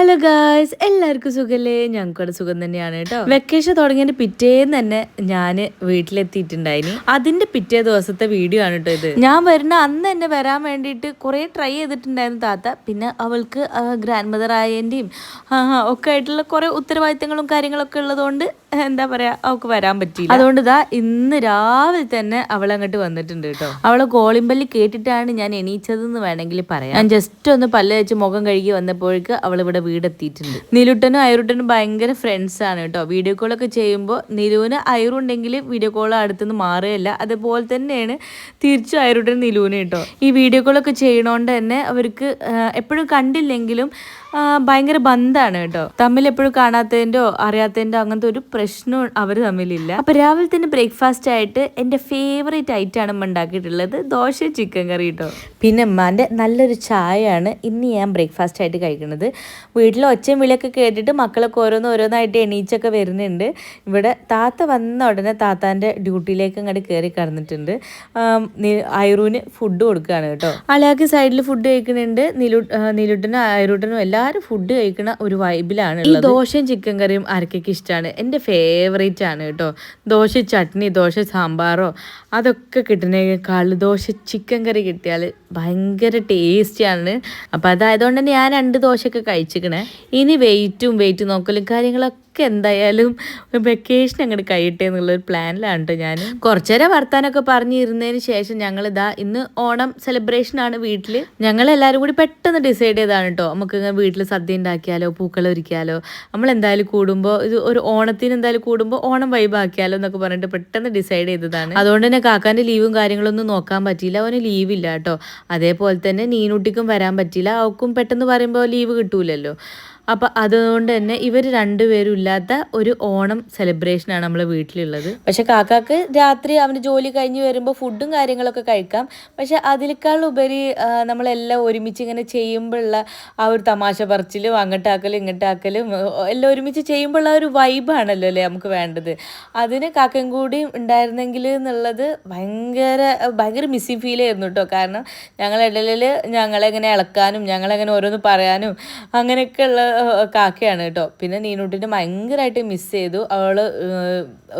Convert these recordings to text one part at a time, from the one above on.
Hello guys എല്ലാവർക്കും സുഖല്ലേ? ഞങ്ങൾക്കൂടെ സുഖം തന്നെയാണ് കേട്ടോ. വെക്കേഷൻ തുടങ്ങിയതിന്റെ പിറ്റേന്ന് തന്നെ ഞാൻ വീട്ടിലെത്തിയിട്ടുണ്ടായിനി. അതിന്റെ പിറ്റേ ദിവസത്തെ വീഡിയോ ആണ് കേട്ടോ ഇത്. ഞാൻ വരുന്ന അന്ന് തന്നെ വരാൻ വേണ്ടിയിട്ട് കുറേ ട്രൈ ചെയ്തിട്ടുണ്ടായിരുന്നു താത്ത. പിന്നെ അവൾക്ക് ഗ്രാൻഡ് മദർ ആയതിന്റെയും ഒക്കെ ആയിട്ടുള്ള കുറേ ഉത്തരവാദിത്തങ്ങളും കാര്യങ്ങളൊക്കെ ഉള്ളതുകൊണ്ട് എന്താ പറയാ അവൾക്ക് വരാൻ പറ്റിയില്ല. അതുകൊണ്ട് ഇതാ ഇന്ന് രാവിലെ തന്നെ അവൾ അങ്ങോട്ട് വന്നിട്ടുണ്ട് കേട്ടോ. അവളെ കോളിമ്പല്ലി കേട്ടിട്ടാണ് ഞാൻ എണീച്ചതെന്ന് വേണമെങ്കിൽ പറയാം. ഞാൻ ജസ്റ്റ് ഒന്ന് പല്ല് വെച്ച് മുഖം കഴുകി വന്നപ്പോഴേക്ക് അവൾ ഇവിടെ വീടെത്തിയിട്ടുണ്ട്. നിലുട്ടനും അയറുട്ടനും ഭയങ്കര ഫ്രണ്ട്സ് ആണ് കേട്ടോ. വീഡിയോ കോളൊക്കെ ചെയ്യുമ്പോൾ നിലുവിന് അയറുണ്ടെങ്കിൽ വീഡിയോ കോൾ അടുത്തുനിന്ന് മാറുകയല്ല. അതുപോലെ തന്നെയാണ് തിരിച്ചും അയറുട്ടൻ നിലുവിന് കേട്ടോ. ഈ വീഡിയോ കോളൊക്കെ ചെയ്യണോണ്ട് തന്നെ അവർക്ക് എപ്പോഴും കണ്ടില്ലെങ്കിലും ഭയങ്കര ബന്ധാണ് കേട്ടോ. തമ്മിൽ എപ്പോഴും കാണാത്തതിന്റെയോ അറിയാത്തതിന്റെ അങ്ങനത്തെ ഒരു പ്രശ്നവും അവർ തമ്മിലില്ല. അപ്പോൾ രാവിലെ തന്നെ ബ്രേക്ക്ഫാസ്റ്റ് ആയിട്ട് എന്റെ ഫേവറേറ്റ് ഐറ്റം ആണ് ഉണ്ടാക്കിയിട്ടുള്ളത് ദോശ ചിക്കൻ കറി കേട്ടോ. പിന്നെ അമ്മാന്റെ നല്ലൊരു ചായയാണ് ഇന്ന് ഞാൻ ബ്രേക്ക്ഫാസ്റ്റ് ആയിട്ട് കഴിക്കുന്നത്. വീട്ടിൽ ഒച്ചയും വിളിയൊക്കെ കേട്ടിട്ട് മക്കളൊക്കെ ഓരോന്ന് ഓരോന്നായിട്ട് എണീച്ചൊക്കെ വരുന്നുണ്ട്. ഇവിടെ താത്ത വന്ന ഉടനെ താത്താന്റെ ഡ്യൂട്ടിയിലേക്ക് അങ്ങോട്ട് കയറി കടന്നിട്ടുണ്ട്. ഐറൂന് ഫുഡ് കൊടുക്കുകയാണ് കേട്ടോ. അയാൾക്ക് സൈഡിൽ ഫുഡ് കഴിക്കുന്നുണ്ട്. നിലു നിലുട്ടനും അയറൂട്ടനും എല്ലാവരും ഫുഡ് കഴിക്കുന്ന ഒരു വൈബിലാണ് ഈ ദോശയും ചിക്കൻ കറിയും ആർക്കൊക്കെ ഇഷ്ടമാണ് എന്റെ ഫേവറേറ്റ് ആണ് കേട്ടോ. ദോശ ചട്നി ദോശ സാമ്പാറോ അതൊക്കെ കിട്ടുന്നതിനേക്കാൾ ദോശ ചിക്കൻ കറി കിട്ടിയാൽ ഭയങ്കര ടേസ്റ്റിയാണ് അപ്പം അതായതുകൊണ്ട് തന്നെ ഞാൻ രണ്ട് ദോശയൊക്കെ ഇനി വെയിറ്റും വെയിറ്റ് നോക്കലും കാര്യങ്ങളൊക്കെ എന്തായാലും വെക്കേഷൻ അങ്ങോട്ട് കഴിയട്ടെ എന്നുള്ളൊരു പ്ലാനിലാണ് കേട്ടോ ഞാൻ കുറച്ചേരം വർത്താനൊക്കെ പറഞ്ഞിരുന്നതിന് ശേഷം ഞങ്ങൾ ഇതാ ഇന്ന് ഓണം സെലിബ്രേഷൻ ആണ് വീട്ടിൽ ഞങ്ങൾ എല്ലാവരും കൂടി പെട്ടെന്ന് ഡിസൈഡ് ചെയ്താണ് കേട്ടോ നമുക്ക് വീട്ടിൽ സദ്യ ഉണ്ടാക്കിയാലോ പൂക്കൾ ഒരുക്കിയാലോ നമ്മൾ എന്തായാലും കൂടുമ്പോൾ ഇത് ഒരു ഓണത്തിന് എന്തായാലും കൂടുമ്പോൾ ഓണം വൈബാക്കിയാലോ എന്നൊക്കെ പറഞ്ഞിട്ട് പെട്ടെന്ന് ഡിസൈഡ് ചെയ്തതാണ്. അതുകൊണ്ട് തന്നെ കാക്കാന്റെ ലീവും കാര്യങ്ങളൊന്നും നോക്കാൻ പറ്റിയില്ല. അവന് ലീവില്ല കേട്ടോ അതേപോലെ തന്നെ നീനുട്ടിക്കും വരാൻ പറ്റിയില്ല. അവക്കും പെട്ടെന്ന് പറയുമ്പോൾ ലീവ് കിട്ടൂലല്ലോ. അപ്പൊ അതുകൊണ്ട് തന്നെ ഇവർ രണ്ടുപേരും ഇല്ലാത്ത ഒരു ഓണം സെലിബ്രേഷനാണ് നമ്മളെ വീട്ടിലുള്ളത്. പക്ഷെ കാക്കാക്ക് രാത്രി അവന് ജോലി കഴിഞ്ഞ് വരുമ്പോൾ ഫുഡും കാര്യങ്ങളൊക്കെ കഴിക്കാം. പക്ഷെ അതിനേക്കാൾ ഉപരി നമ്മളെല്ലാം ഒരുമിച്ച് ഇങ്ങനെ ചെയ്യുമ്പോഴുള്ള ആ ഒരു തമാശ പറച്ചിലും അങ്ങോട്ടാക്കലും ഇങ്ങോട്ടാക്കലും എല്ലാം ഒരുമിച്ച് ചെയ്യുമ്പോഴുള്ള ഒരു വൈബാണല്ലോ അല്ലേ നമുക്ക് വേണ്ടത്. അതിന് കാക്കയും കൂടി ഉണ്ടായിരുന്നെങ്കിൽ എന്നുള്ളത് ഭയങ്കര ഭയങ്കര മിസ്സിങ് ഫീൽ ആയിരുന്നു കേട്ടോ. കാരണം ഞങ്ങളിടയിൽ ഞങ്ങളെങ്ങനെ ഇളക്കാനും ഞങ്ങളെങ്ങനെ ഓരോന്ന് പറയാനും അങ്ങനെയൊക്കെയുള്ള ഏഹ്, കാക്കയാണ് കേട്ടോ. പിന്നെ നീനൂട്ടിനെ ഭയങ്കരമായിട്ട് മിസ് ചെയ്തു. അവൾ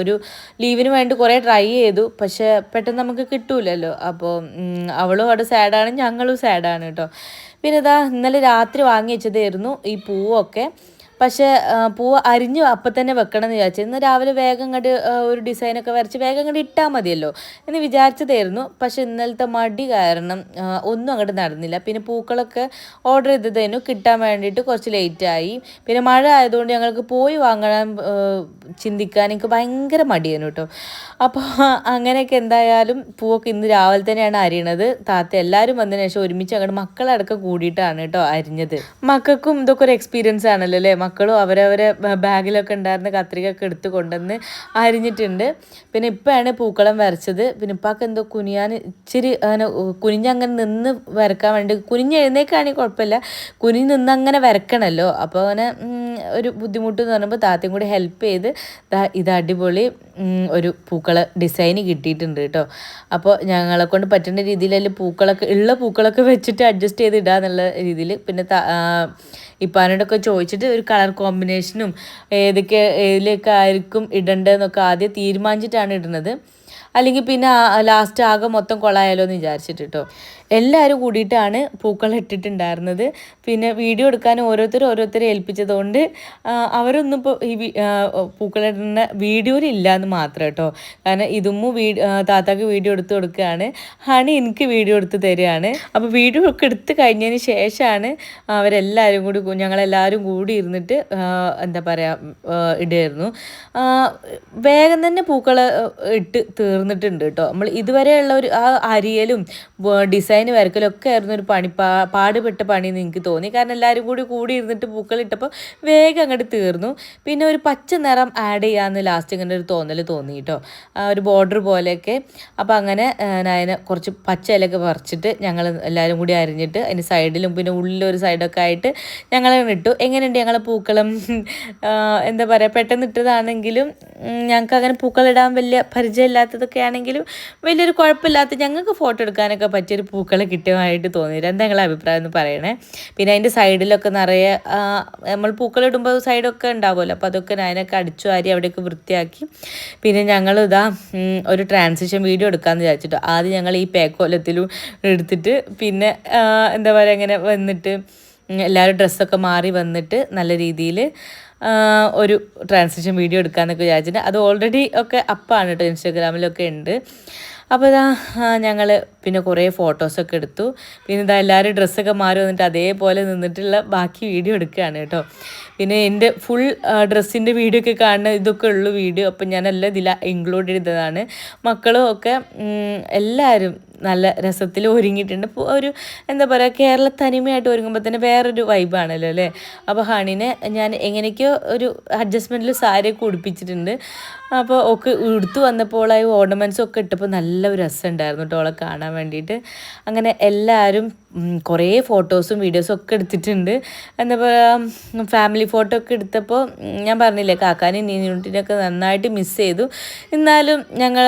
ഒരു ലീവിന് വേണ്ടി കുറേ ട്രൈ ചെയ്തു. പക്ഷെ പെട്ടെന്ന് നമുക്ക് കിട്ടൂലല്ലോ. അപ്പോൾ അവളും അവിടെ സാഡാണ് ഞങ്ങളും സാഡാണ് കേട്ടോ. പിന്നെ ഇതാ ഇന്നലെ രാത്രി വാങ്ങി വെച്ചതായിരുന്നു ഈ പൂവൊക്കെ. പക്ഷേ പൂവ് അരിഞ്ഞു അപ്പം തന്നെ വെക്കണം എന്ന് വിചാരിച്ചു. ഇന്ന് രാവിലെ വേഗം കണ്ട് ഒരു ഡിസൈനൊക്കെ വരച്ച് വേഗം കണ്ട് ഇട്ടാൽ മതിയല്ലോ എന്ന് വിചാരിച്ചതായിരുന്നു. പക്ഷെ ഇന്നലത്തെ മടി കാരണം ഒന്നും അങ്ങോട്ട് നടന്നില്ല. പിന്നെ പൂക്കളൊക്കെ ഓർഡർ ചെയ്തതായിരുന്നു കിട്ടാൻ വേണ്ടിയിട്ട് കുറച്ച് ലേറ്റായി. പിന്നെ മഴ ആയതുകൊണ്ട് ഞങ്ങൾക്ക് പോയി വാങ്ങാൻ ചിന്തിക്കാൻ എനിക്ക് ഭയങ്കര മടിയായിരുന്നു കേട്ടോ. അപ്പോൾ അങ്ങനെയൊക്കെ എന്തായാലും പൂവൊക്കെ ഇന്ന് രാവിലെ തന്നെയാണ് അരിയണത്. താത്ത എല്ലാവരും വന്നതിന് ശേഷം ഒരുമിച്ച് അങ്ങോട്ട് മക്കളടക്കം കൂടിയിട്ടാണ് കേട്ടോ അരിഞ്ഞത്. മക്കൾക്കും ഇതൊക്കെ ഒരു എക്സ്പീരിയൻസ് ആണല്ലോ അല്ലേ? മക്കളും അവരവരെ ബാഗിലൊക്കെ ഉണ്ടായിരുന്ന കത്രികയൊക്കെ എടുത്ത് കൊണ്ടുവന്ന് അരിഞ്ഞിട്ടുണ്ട്. പിന്നെ ഇപ്പോഴാണ് പൂക്കളം വരച്ചത്. പിന്നെ ഇപ്പാക്ക് എന്തോ കുനിയാൻ ഇച്ചിരി അങ്ങനെ കുനിഞ്ഞങ്ങനെ നിന്ന് വരക്കാൻ വേണ്ടി കുനിഞ്ഞ് എഴുന്നേക്കാണെങ്കിൽ കുഴപ്പമില്ല. കുനി നിന്ന് അങ്ങനെ വരക്കണമല്ലോ അപ്പോൾ അങ്ങനെ ഒരു ബുദ്ധിമുട്ട് എന്ന് പറയുമ്പോൾ താത്തയും കൂടി ഹെൽപ്പ് ചെയ്ത് ഇത് അടിപൊളി ഒരു പൂക്കള ഡിസൈൻ കിട്ടിയിട്ടുണ്ട് കേട്ടോ. അപ്പോൾ ഞങ്ങളെ കൊണ്ട് പറ്റുന്ന രീതിയിൽ പൂക്കളൊക്കെ ഉള്ള പൂക്കളൊക്കെ വെച്ചിട്ട് അഡ്ജസ്റ്റ് ചെയ്ത് ഇടാന്നുള്ള രീതിയിൽ. പിന്നെ ഇപ്പാനോടൊക്കെ ചോദിച്ചിട്ട് ഒരു കളർ കോമ്പിനേഷനും ഏതൊക്കെ ഏതിലൊക്കെ ആയിരിക്കും ഇടേണ്ടതെന്നൊക്കെ ആദ്യം തീരുമാനിച്ചിട്ടാണ് ഇടുന്നത്. അല്ലെങ്കിൽ പിന്നെ ലാസ്റ്റ് ആകെ മൊത്തം കൊളായാലോ എന്ന് വിചാരിച്ചിട്ട് കേട്ടോ എല്ലാവരും കൂടിയിട്ടാണ് പൂക്കൾ ഇട്ടിട്ടുണ്ടായിരുന്നത്. പിന്നെ വീഡിയോ എടുക്കാൻ ഓരോരുത്തർ ഓരോരുത്തരെ ഏൽപ്പിച്ചതുകൊണ്ട് അവരൊന്നും ഇപ്പോൾ ഈ പൂക്കളിടുന്ന വീഡിയോയിൽ ഇല്ല എന്ന് മാത്രം കേട്ടോ. കാരണം ഇതുമ്മു വീ താത്താക്ക് വീഡിയോ എടുത്ത് കൊടുക്കുകയാണ്. ഹണി എനിക്ക് വീഡിയോ എടുത്ത് തരികയാണ്. അപ്പോൾ വീഡിയോ ഒക്കെ എടുത്ത് കഴിഞ്ഞതിന് ശേഷമാണ് അവരെല്ലാവരും കൂടി ഞങ്ങളെല്ലാവരും കൂടി ഇരുന്നിട്ട് എന്താ പറയുക ഇടുമായിരുന്നു വേഗം തന്നെ പൂക്കൾ ഇട്ട് തീർന്നിട്ടുണ്ട് കേട്ടോ. നമ്മൾ ഇതുവരെയുള്ള ഒരു ആ അരിയലും ഡിസൈൻ വരക്കലും വരക്കലൊക്കെ ആയിരുന്നു ഒരു പണി പാ പാടുപെട്ട പണി എന്ന് എനിക്ക് തോന്നി. കാരണം എല്ലാവരും കൂടി കൂടി ഇരുന്നിട്ട് പൂക്കളിട്ടപ്പോൾ വേഗം അങ്ങോട്ട് തീർന്നു. പിന്നെ ഒരു പച്ച നിറം ആഡ് ചെയ്യാമെന്ന് ലാസ്റ്റ് ഇങ്ങനെ ഒരു തോന്നൽ തോന്നി കേട്ടോ. ഒരു ബോർഡർ പോലെയൊക്കെ. അപ്പോൾ അങ്ങനെ ഞാൻ കുറച്ച് പച്ച ഇലയൊക്കെ പറിച്ചിട്ട് ഞങ്ങൾ എല്ലാവരും കൂടി അരിഞ്ഞിട്ട് അതിന്റെ സൈഡിലും പിന്നെ ഉള്ളിലൊരു സൈഡൊക്കെ ആയിട്ട് ഞങ്ങൾ ഇട്ടു. എങ്ങനെയുണ്ട് ഞങ്ങളെ പൂക്കളം? എന്താ പറയുക പെട്ടെന്ന് ഇട്ടതാണെങ്കിലും ഞങ്ങൾക്ക് അങ്ങനെ പൂക്കളിടാൻ വലിയ പരിചയമില്ലാത്തതൊക്കെ ആണെങ്കിലും വലിയൊരു കുഴപ്പമില്ലാത്ത ഞങ്ങൾക്ക് ഫോട്ടോ എടുക്കാനൊക്കെ പറ്റിയൊരു പൂക്കൾ പൂക്കൾ കിട്ടിയതായിട്ട് തോന്നിയില്ല എന്താ നിങ്ങളെ അഭിപ്രായം എന്ന് പറയണേ. പിന്നെ അതിന്റെ സൈഡിലൊക്കെ നിറയെ നമ്മൾ പൂക്കൾ ഇടുമ്പോൾ സൈഡൊക്കെ ഉണ്ടാവുമല്ലോ. അപ്പോൾ അതൊക്കെ അതിനൊക്കെ അടിച്ചു വാരി അവിടെയൊക്കെ വൃത്തിയാക്കി. പിന്നെ ഞങ്ങൾ ഇതാ ഒരു ട്രാൻസിഷൻ വീഡിയോ എടുക്കാമെന്ന് വിചാരിച്ചിട്ട് ആദ്യം ഞങ്ങൾ ഈ പേക്കോലത്തിലും എടുത്തിട്ട് പിന്നെ എന്താ പറയുക ഇങ്ങനെ വന്നിട്ട് എല്ലാവരും ഡ്രസ്സൊക്കെ മാറി വന്നിട്ട് നല്ല രീതിയിൽ ഒരു ട്രാൻസിഷൻ വീഡിയോ എടുക്കാമെന്നൊക്കെ വിചാരിച്ചിട്ട്. അത് ഓൾറെഡി ഒക്കെ അപ്പാണ് കേട്ടോ ഇൻസ്റ്റാഗ്രാമിലൊക്കെ ഉണ്ട്. അപ്പോൾ ഇതാ ഞങ്ങൾ പിന്നെ കുറേ ഫോട്ടോസൊക്കെ എടുത്തു. പിന്നെ ഇതാ എല്ലാവരും ഡ്രസ്സൊക്കെ മാറി വന്നിട്ട് അതേപോലെ നിന്നിട്ടുള്ള ബാക്കി വീഡിയോ എടുക്കുകയാണ് കേട്ടോ. പിന്നെ എന്റെ ഫുൾ ഡ്രസ്സിന്റെ വീഡിയോ ഒക്കെ കാണുന്ന ഇതൊക്കെ ഉള്ളു വീഡിയോ അപ്പം ഞാനെല്ലാം ഇതിൽ ഇൻക്ലൂഡ് ചെയ്തതാണ്. മക്കളും ഒക്കെ എല്ലാവരും നല്ല രസത്തിൽ ഒരുങ്ങിയിട്ടുണ്ട്. ഒരു എന്താ പറയുക കേരള തനിമയായിട്ട് ഒരുങ്ങുമ്പോൾ തന്നെ വേറൊരു വൈബാണല്ലോ അല്ലേ? അപ്പോൾ ഹണിനെ ഞാൻ എങ്ങനെയൊക്കെയോ ഒരു അഡ്ജസ്റ്റ്മെന്റിൽ സാരിയൊക്കെ ഉടുപ്പിച്ചിട്ടുണ്ട്. അപ്പോൾ ഒക്കെ എടുത്തു വന്നപ്പോൾ ആ ഓർണമെന്റ്സും ഒക്കെ ഇട്ടപ്പോൾ നല്ല രസമുണ്ടായിരുന്നു കേട്ടോ അവളെ കാണാൻ വേണ്ടിയിട്ട്. അങ്ങനെ എല്ലാവരും കുറേ ഫോട്ടോസും വീഡിയോസും ഒക്കെ എടുത്തിട്ടുണ്ട്. എന്താ പറയുക ഫാമിലി ഫോട്ടോ ഒക്കെ എടുത്തപ്പോൾ ഞാൻ പറഞ്ഞില്ലേ കാക്കാനും നീനുട്ടിനൊക്കെ നന്നായിട്ട് മിസ് ചെയ്തു. എന്നാലും ഞങ്ങൾ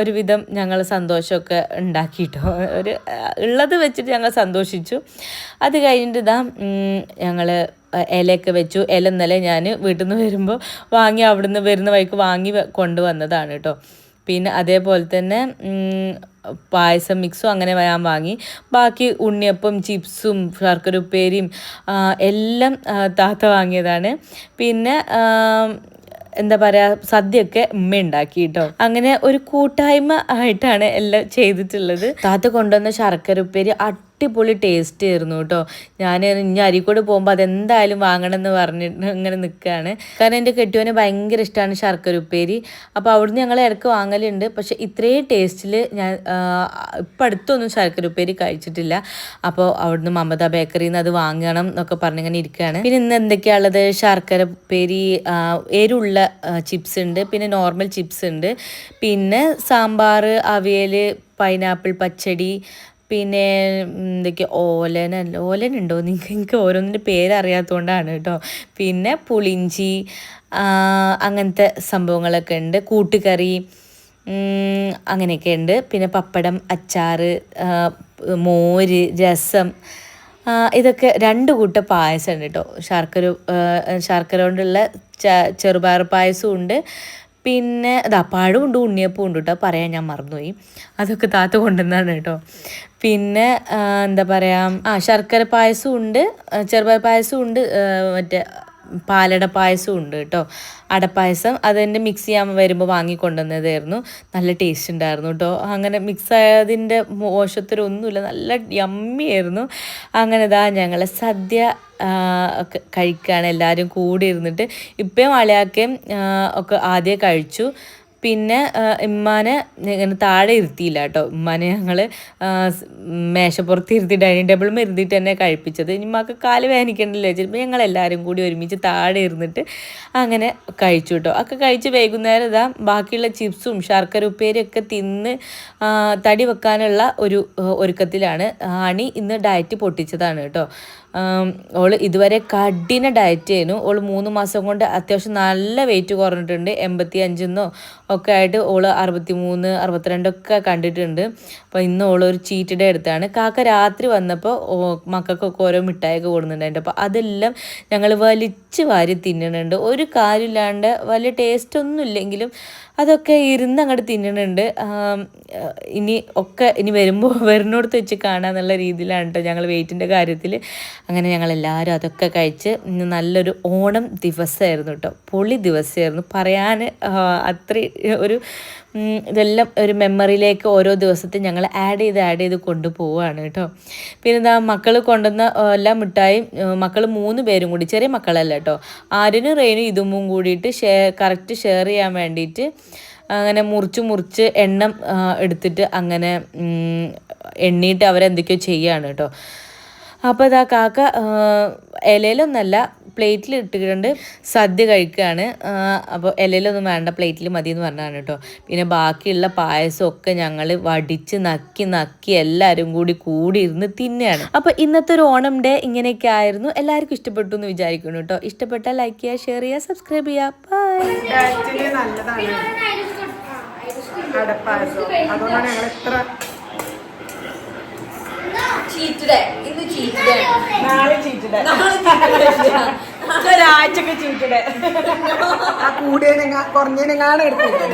ഒരുവിധം ഞങ്ങൾ സന്തോഷമൊക്കെ ഉണ്ടാക്കിയിട്ടോ ഒരു ഉള്ളത് വെച്ചിട്ട് ഞങ്ങൾ സന്തോഷിച്ചു. അത് കഴിഞ്ഞിട്ട് ഇതാ ഞങ്ങൾ ഇലയൊക്കെ വെച്ചു. ഇല ഇന്നലെ ഞാൻ വീട്ടിൽ നിന്ന് വരുമ്പോൾ വാങ്ങി അവിടുന്ന് വരുന്ന വഴിക്ക് വാങ്ങി കൊണ്ടുവന്നതാണ് കേട്ടോ. പിന്നെ അതേപോലെ തന്നെ പായസം മിക്സും അങ്ങനെ ഞാൻ വാങ്ങി. ബാക്കി ഉണ്ണിയപ്പം ചിപ്സും ശർക്കര ഉപ്പേരിയും എല്ലാം താത്ത വാങ്ങിയതാണ്. പിന്നെ എന്താ പറയുക സദ്യയൊക്കെ ഉമ്മ ഉണ്ടാക്കി കേട്ടോ അങ്ങനെ ഒരു കൂട്ടായ്മ ആയിട്ടാണ് എല്ലാം ചെയ്തിട്ടുള്ളത്. താത്ത കൊണ്ടുവന്ന ശർക്കര ഉപ്പേരി അടിപൊളി ടേസ്റ്റ് ആയിരുന്നു കേട്ടോ. ഞാൻ ഇനി അരിക്കോട് പോകുമ്പോൾ അതെന്തായാലും വാങ്ങണം എന്ന് പറഞ്ഞിട്ട് ഇങ്ങനെ നിൽക്കുകയാണ് കാരണം എന്റെ കെട്ടിയോന് ഭയങ്കര ഇഷ്ടമാണ് ശർക്കര ഉപ്പേരി. അപ്പോൾ അവിടുന്ന് ഞങ്ങൾ ഇടയ്ക്ക് വാങ്ങലുണ്ട്. പക്ഷേ ഇത്രയും ടേസ്റ്റിൽ ഞാൻ ഇപ്പം അടുത്തൊന്നും ശർക്കര ഉപ്പേരി കഴിച്ചിട്ടില്ല. അപ്പോൾ അവിടുന്ന് മമത ബേക്കറിയിൽ നിന്ന് അത് വാങ്ങണം എന്നൊക്കെ പറഞ്ഞിങ്ങനെ ഇരിക്കുകയാണ് പിന്നെ ഇന്ന് എന്തൊക്കെയാണുള്ളത് ശർക്കര ഉപ്പേരി എരുള്ള ചിപ്സ് ഉണ്ട്. പിന്നെ നോർമൽ ചിപ്സ് ഉണ്ട്. പിന്നെ സാമ്പാർ അവിയൽ പൈനാപ്പിൾ പച്ചടി പിന്നെ എന്തൊക്കെയാ ഓലന ഓലനുണ്ടോ നിങ്ങൾക്ക് എനിക്ക് ഓരോന്നിന്റെ പേരറിയാത്തതുകൊണ്ടാണ് കേട്ടോ. പിന്നെ പുളിഞ്ചി അങ്ങനത്തെ സംഭവങ്ങളൊക്കെ ഉണ്ട്. കൂട്ടുകറി അങ്ങനെയൊക്കെ ഉണ്ട്. പിന്നെ പപ്പടം അച്ചാറ് മോര് രസം ഇതൊക്കെ രണ്ട് കൂട്ട പായസം ഉണ്ട് കേട്ടോ. ശർക്കര ശർക്കര കൊണ്ടുള്ള ചെറുപയർ പായസവും ഉണ്ട്. പിന്നെ ഇതാ ഉണ്ട് ഉണ്ണിയപ്പം ഉണ്ട് കേട്ടോ പറയാൻ ഞാൻ മറന്നുപോയി. അതൊക്കെ താത്ത കൊണ്ടുവന്നാണ് കേട്ടോ പിന്നെ എന്താ പറയുക ആ ശർക്കര പായസം ഉണ്ട് ചെറുപയർ പായസവും ഉണ്ട് മറ്റേ പാലട പായസവും ഉണ്ട് കേട്ടോ. അടപ്പായസം അതെന്റെ മിക്സ് ചെയ്യാൻ വരുമ്പോൾ വാങ്ങിക്കൊണ്ടുവന്നതായിരുന്നു. നല്ല ടേസ്റ്റ് ഉണ്ടായിരുന്നു കേട്ടോ. അങ്ങനെ മിക്സ് ആയതിന്റെ മോശത്തിലൊന്നുമില്ല. നല്ല യമ്മിയായിരുന്നു അങ്ങനെ ഇതാ ഞങ്ങൾ സദ്യ കഴിക്കുകയാണ് എല്ലാവരും കൂടി ഇരുന്നിട്ട് ഇപ്പം അളയാക്കയും ഒക്കെ ആദ്യം കഴിച്ചു. പിന്നെ ഇമ്മാനെ ഇങ്ങനെ താഴെ ഇരുത്തിയില്ല കേട്ടോ. ഉമ്മാനെ ഞങ്ങൾ മേശപ്പുറത്ത് ഇരുത്തി ഡൈനിങ് ടേബിളും ഇരുന്നിട്ട് തന്നെ കഴിപ്പിച്ചത്. ഇമ്മക്ക് കാൽ വേദനിക്കണ്ടല്ലോ ചിലപ്പോൾ ഞങ്ങൾ എല്ലാവരും കൂടി ഒരുമിച്ച് താഴെ ഇരുന്നിട്ട് അങ്ങനെ കഴിച്ചു കേട്ടോ. ഒക്കെ കഴിച്ച് വൈകുന്നേരം ഇതാ ബാക്കിയുള്ള ചിപ്സും ശർക്കര ഉപ്പേരിയൊക്കെ തിന്ന് തടി വെക്കാനുള്ള ഒരു ഒരുക്കത്തിലാണ്. ആണി ഇന്ന് ഡയറ്റ് പൊട്ടിച്ചതാണ് കേട്ടോ. ഓൾ ഇതുവരെ കഠിന ഡയറ്റ് ചെയ്യുന്നു ഓൾ മൂന്ന് മാസം കൊണ്ട് അത്യാവശ്യം നല്ല വെയിറ്റ് കുറഞ്ഞിട്ടുണ്ട്. എൺപത്തി അഞ്ചെന്നോ ഒക്കെ ആയിട്ട് ഓൾ അറുപത്തി മൂന്ന് അറുപത്തിരണ്ടൊക്കെ കണ്ടിട്ടുണ്ട്. അപ്പോൾ ഇന്ന് ഓൾ ഒരു ചീറ്റ് എടുത്താണ്. കാക്ക രാത്രി വന്നപ്പോൾ മക്കൾക്കൊക്കെ ഓരോ മിഠായിയൊക്കെ കൊടുക്കുന്നുണ്ടായിട്ട് അപ്പോൾ അതെല്ലാം ഞങ്ങൾ വലിച്ച് വാരി തിന്നണുണ്ട്. ഒരു കാര്യമില്ലാണ്ട് വലിയ ടേസ്റ്റ് ഒന്നും ഇല്ലെങ്കിലും അതൊക്കെ ഇരുന്ന് അങ്ങോട്ട് തിന്നണുണ്ട്. ഇനി ഒക്കെ ഇനി വരുമ്പോൾ വരുന്നിടത്ത് വെച്ച് കാണാന്നുള്ള രീതിയിലാണ് കേട്ടോ ഞങ്ങൾ വെയിറ്റിന്റെ കാര്യത്തിൽ അങ്ങനെ ഞങ്ങൾ എല്ലാവരും അതൊക്കെ കഴിച്ച് ഇന്ന് നല്ലൊരു ഓണം ദിവസമായിരുന്നു കേട്ടോ പൊളി ദിവസമായിരുന്നു പറയാൻ അത്ര ഒരു ഇതെല്ലാം ഒരു മെമ്മറിയിലേക്ക് ഓരോ ദിവസത്തെ ഞങ്ങൾ ആഡ് ചെയ്ത് ആഡ് ചെയ്ത് കൊണ്ടുപോവുകയാണ് കേട്ടോ. പിന്നെ എന്താ മക്കൾ കൊണ്ടുവന്ന എല്ലാ മിഠായും മക്കൾ മൂന്ന് പേരും കൂടി ചെറിയ മക്കളല്ല കേട്ടോ. ആരിനും റെയിനും ഇതും കൂടിയിട്ട് ഷെയർ കറക്റ്റ് ഷെയർ ചെയ്യാൻ വേണ്ടിയിട്ട് അങ്ങനെ മുറിച്ച് മുറിച്ച് എണ്ണം എടുത്തിട്ട് അങ്ങനെ എണ്ണിയിട്ട് അവരെന്തൊക്കെയോ ചെയ്യുകയാണ് കേട്ടോ. അപ്പോൾ ഇതാ കാക്ക ഇലയിലൊന്നല്ല പ്ലേറ്റിൽ ഇട്ടിട്ടുണ്ട്. സദ്യ കഴിക്കുകയാണ് അപ്പോൾ ഇലയിലൊന്നും വേണ്ട പ്ലേറ്റിൽ മതി എന്ന് പറഞ്ഞാണ് കേട്ടോ പിന്നെ ബാക്കിയുള്ള പായസമൊക്കെ ഞങ്ങൾ വടിച്ച് നക്കി നക്കി എല്ലാവരും കൂടി കൂടി ഇരുന്ന് തിന്നെയാണ് അപ്പോൾ ഇന്നത്തെ ഒരു ഓണം ഡേ ഇങ്ങനെയൊക്കെ ആയിരുന്നു. എല്ലാവർക്കും ഇഷ്ടപ്പെട്ടു എന്ന് വിചാരിക്കുന്നു കേട്ടോ ഇഷ്ടപ്പെട്ടാൽ ലൈക്ക് ചെയ്യുക ഷെയർ ചെയ്യുക സബ്സ്ക്രൈബ് ചെയ്യുക. ബൈ ചീറ്റ് നല്ലതാണ്. അടപ്പായസം. അതുകൊണ്ടാണ് ഞങ്ങൾ ചീറ്റഡേ നാളെ ചീറ്റിടെ. ഒരാഴ്ചക്ക് ചീറ്റിടെ. ആ കൂടിയതിനെങ്ങാ കുറഞ്ഞതിനെങ്ങാണ് എടുത്തിട്ട്